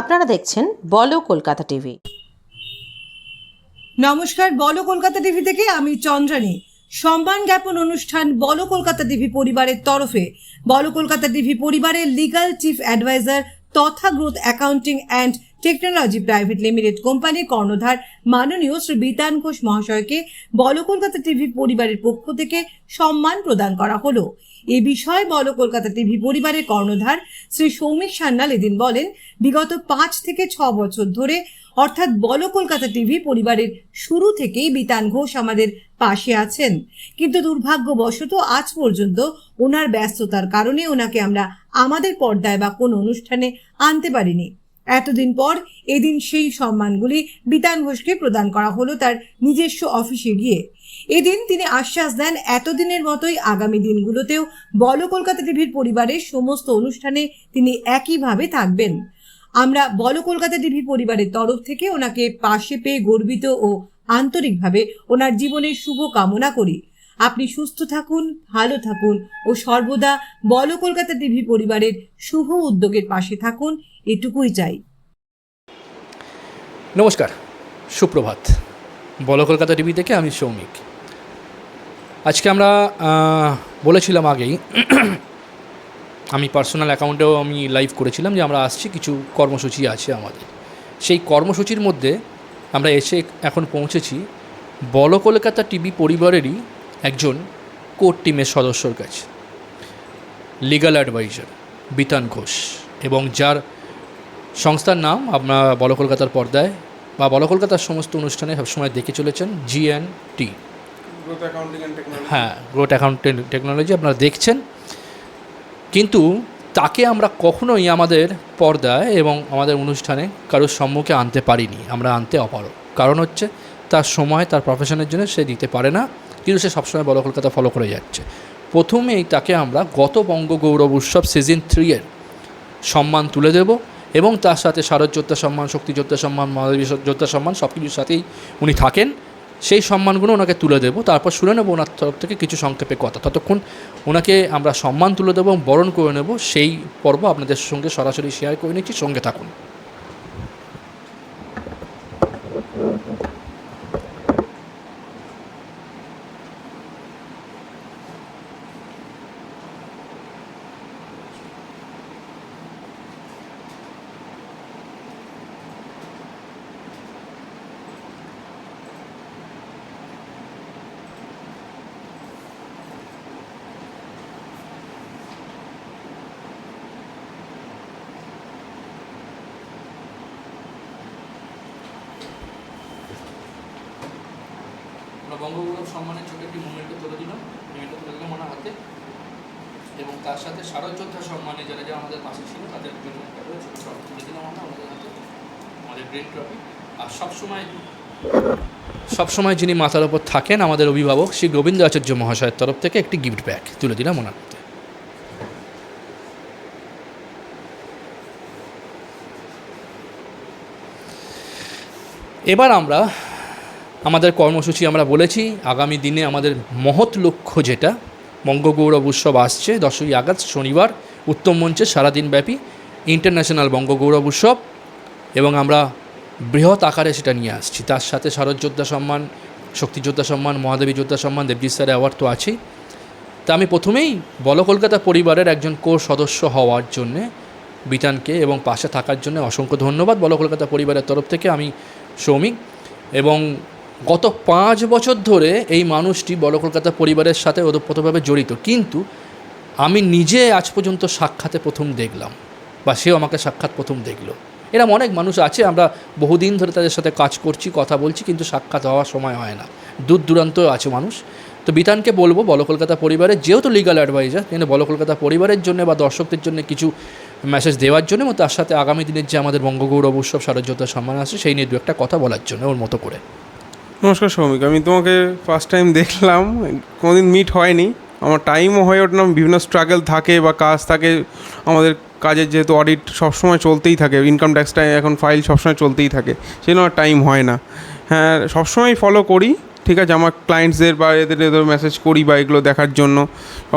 আপনারা দেখছেন বলো কলকাতা টিভি। নমস্কার, বলো কলকাতা টিভি থেকে আমি চন্দ্রানী। সম্মান জ্ঞাপন অনুষ্ঠান বলো কলকাতা টিভি পরিবারের তরফে। বলো কলকাতা টিভি পরিবারের লিগাল চিফ অ্যাডভাইজার তথা growth accounting and technology private limited কোম্পানির কর্ণধার মাননীয় শ্রী বিতান ঘোষ মহাশয়কে বল কলকাতা টিভি পরিবারের পক্ষ থেকে সম্মান প্রদান করা হলো। এ বিষয়ে বল কলকাতা টিভি পরিবারের কর্ণধার শ্রী সৌমিক সান্যাল এদিন বলেন, বিগত পাঁচ থেকে ছ বছর ধরে অর্থাৎ বল কলকাতা টিভি পরিবারের শুরু থেকেই বিতান ঘোষ আমাদের পাশে আছেন। কিন্তু দুর্ভাগ্যবশত আজ পর্যন্ত ওনার ব্যস্ততার কারণে ওনাকে আমরা আমাদের পর্দায় বা কোনো অনুষ্ঠানে আনতে পারিনি। এতদিন পর এদিন সেই সম্মানগুলি বিতান ঘোষকে প্রদান করা হলো তার নিজস্ব অফিসে গিয়ে। এদিন তিনি আশ্বাস দেন, এতদিনের মতোই আগামী দিনগুলোতেও বল কলকাতা টিভির পরিবারের সমস্ত অনুষ্ঠানে তিনি একইভাবে থাকবেন। আমরা বল কলকাতা টিভি পরিবারের তরফ থেকে ওনাকে পাশে পেয়ে গর্বিত ও আন্তরিকভাবে ওনার জীবনের শুভ কামনা করি। আপনি সুস্থ থাকুন, ভালো থাকুন ও সর্বদা বল কলকাতা টিভি পরিবারের শুভ উদ্যোগের পাশে থাকুন, এটুকুই চাই। নমস্কার, সুপ্রভাত। বল কলকাতা টিভি থেকে আমি সৌমিক। আজকে আমরা বলেছিলাম আগেই, আমি পার্সোনাল অ্যাকাউন্টেও আমি লাইভ করেছিলাম যে আমরা আসছি, কিছু কর্মসূচি আছে আমাদের। সেই কর্মসূচির মধ্যে আমরা এসে এখন পৌঁছেছি বল কলকাতা টিভি পরিবারেরই একজন কোর টিমের সদস্যর কাছে। লিগাল অ্যাডভাইজার বিতান ঘোষ এবং যার সংস্থার নাম আপনার বল কলকাতার পর্দায় বা বল কলকাতার সমস্ত অনুষ্ঠানে সবসময় দেখে চলেছেন জি অ্যান্ড টি হ্যাঁ গ্রোথ অ্যাকাউন্ট টেকনোলজি আপনারা দেখছেন। কিন্তু তাকে আমরা কখনোই আমাদের পর্দায় এবং আমাদের অনুষ্ঠানে কারোর সম্মুখে আনতে পারিনি আমরা আনতে অপারো কারণ হচ্ছে তার সময় তার প্রফেশনের জন্য সে দিতে পারে না। কিন্তু সে সবসময় বড় কলকাতা ফলো করে যাচ্ছে। প্রথমেই তাকে আমরা গত বঙ্গ গৌরব উৎসব সিজন থ্রি এর সম্মান তুলে দেব এবং তার সাথে শারদ যোদ্ধা সম্মান, শক্তি যোদ্ধা সম্মান, মহাদেবী যোদ্ধা সম্মান সব কিছুর সাথেই উনি থাকেন। সেই সম্মানগুলো ওনাকে তুলে দেবো, তারপর শুনে নেব ওনার তরফ থেকে কিছু সংক্ষেপে কথা। ততক্ষণ ওনাকে আমরা সম্মান তুলে দেবো এবং বরণ করে নেব। সেই পর্ব আপনাদের সঙ্গে সরাসরি শেয়ার করে নিচ্ছি, সঙ্গে থাকুন। আমরা বঙ্গগৌরব সম্মানের ছোট একটি মুভমেন্টে তুলে দিলাম। মুভমেন্টে তুলে দিলাম ওনার হাতে। এবং তার সাথে শারদ যোদ্ধা সম্মানে যারা যারা আমাদের পাশে ছিল, তাদের জন্য তুলে দিলাম আমরা ওনাদের হাতে। আমাদের গ্রেন ট্রফি। আর সবসময় সবসময় যিনি মাথার ওপর থাকেন আমাদের অভিভাবক শ্রী গোবিন্দ আচার্য মহাশয়ের তরফ থেকে একটি গিফট ব্যাগ তুলে দিলাম ওনার হাতে। এবার আমরা আমাদের কর্মসূচি আমরা বলেছি, আগামী দিনে আমাদের মহৎ লক্ষ্য যেটা, বঙ্গগৌরব উৎসব আসছে, দশই আগস্ট শনিবার, উত্তম মঞ্চে সারাদিন ব্যাপী ইন্টারন্যাশনাল বঙ্গগৌরব উৎসব এবং আমরা বৃহৎ আকারে সেটা নিয়ে আসছি। তার সাথে শারদ যোদ্ধা সম্মান শক্তিযোদ্ধা সম্মান, মহাদেবী যোদ্ধা সম্মান, দেবজিৎ স্যার অ্যাওয়ার্ড তো আছেই। তা আমি প্রথমেই বল কলকাতা পরিবারের একজন কোর সদস্য হওয়ার জন্যে, বিতানকে এবং পাশে থাকার জন্য অসংখ্য ধন্যবাদ বল কলকাতা পরিবারের তরফ থেকে আমি সৌমিক এবং গত পাঁচ বছর ধরে এই মানুষটি বড় কলকাতা পরিবারের সাথে ওতপ্রোতভাবে জড়িত। কিন্তু আমি নিজে আজ পর্যন্ত সাক্ষাতে প্রথম দেখলাম বা সেও আমাকে সাক্ষাৎ প্রথম দেখল। এরকম অনেক মানুষ আছে, আমরা বহুদিন ধরে তাদের সাথে কাজ করছি, কথা বলছি, কিন্তু সাক্ষাৎ হওয়ার সময় হয় না। দূর দূরান্ত আছে মানুষ। তো বিতানকে বলব বল কলকাতা পরিবারের যেহেতু লিগাল অ্যাডভাইজার কিন্তু বল কলকাতা পরিবারের জন্য বা দর্শকদের জন্য কিছু মেসেজ দেওয়ার জন্য এবং তার সাথে আগামী দিনের যে আমাদের বঙ্গগৌরব উৎসব সারজ্যতা সম্মান আছে, সেই নিয়ে দু একটা কথা বলার জন্য ওর মতো করে। নমস্কার সৌমিক, আমি তোমাকে ফার্স্ট টাইম দেখলাম, কোনোদিন মিট হয়নি। আমার টাইমও হয়ে ওঠে না, বিভিন্ন স্ট্রাগল থাকে বা কাজ থাকে। আমাদের কাজের যেহেতু অডিট সবসময় চলতেই থাকে ইনকাম ট্যাক্স টাইম এখন ফাইল সবসময় চলতেই থাকে সেই জন্য আমার টাইম হয় না। হ্যাঁ সবসময় ফলো করি, ঠিক আছে, আমার ক্লায়েন্টসদের বা এদের এদের মেসেজ করি বা এগুলো দেখার জন্য।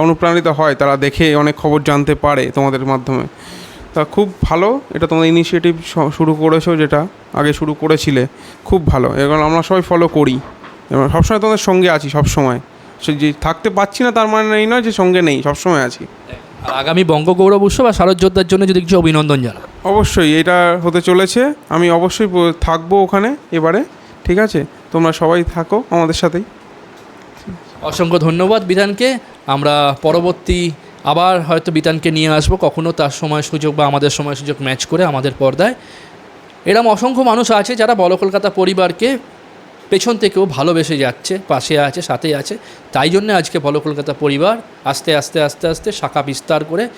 অনুপ্রাণিত হয়, তারা দেখে অনেক খবর জানতে পারে তোমাদের মাধ্যমে। তা খুব ভালো। এটা তোমার ইনিশিয়েটিভ শুরু করেছ যেটা আগে শুরু করেছিলে খুব ভালো। এগুলো আমরা সবাই ফলো করি। এবং সবসময় তোমাদের সঙ্গে আছি সবসময়। সে যে থাকতে পারছি না তার মানে এই নয় যে সঙ্গে নেই সবসময় আছি। আর আগামী বঙ্গগৌরব উৎসব আর শারদ যোদ্ধার জন্য যদি কিছু অভিনন্দন জানা অবশ্যই এটা হতে চলেছে। আমি অবশ্যই থাকব ওখানে এবারে ঠিক আছে? তোমরা সবাই থাকো আমাদের সাথেই। অসংখ্য ধন্যবাদ বিধানকে। আমরা পরবর্তী আবার হয়তো বিতানকে নিয়ে আসব, কখনো তার সময় সুযোগ বা আমাদের সময় সুযোগ ম্যাচ করে আমাদের পর্দায়। এরম অসংখ্য মানুষ আছে যারা বড় কলকাতা পরিবারকে পেছন থেকেও ভালোবেসে যাচ্ছে, পাশে আছে, সাথে আছে। তাই জন্য আজকে বলো কলকাতা পরিবার আস্তে আস্তে আস্তে আস্তে শাখা বিস্তার করে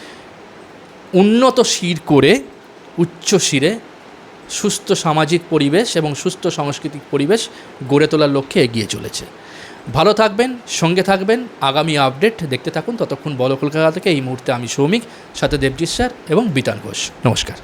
উন্নত শির করে, উচ্চ শিরে সুস্থ সামাজিক পরিবেশ এবং সুস্থ সাংস্কৃতিক পরিবেশ গড়ে তোলার লক্ষ্যে এগিয়ে চলেছে। ভালো থাকবেন, সঙ্গে থাকবেন। আগামী আপডেট দেখতে থাকুন। ততক্ষণ বলো কলকাতা থেকে এই মুহূর্তে আমি সৌমিক, সাথে দেবজিৎ স্যার এবং বিতান ঘোষ। নমস্কার।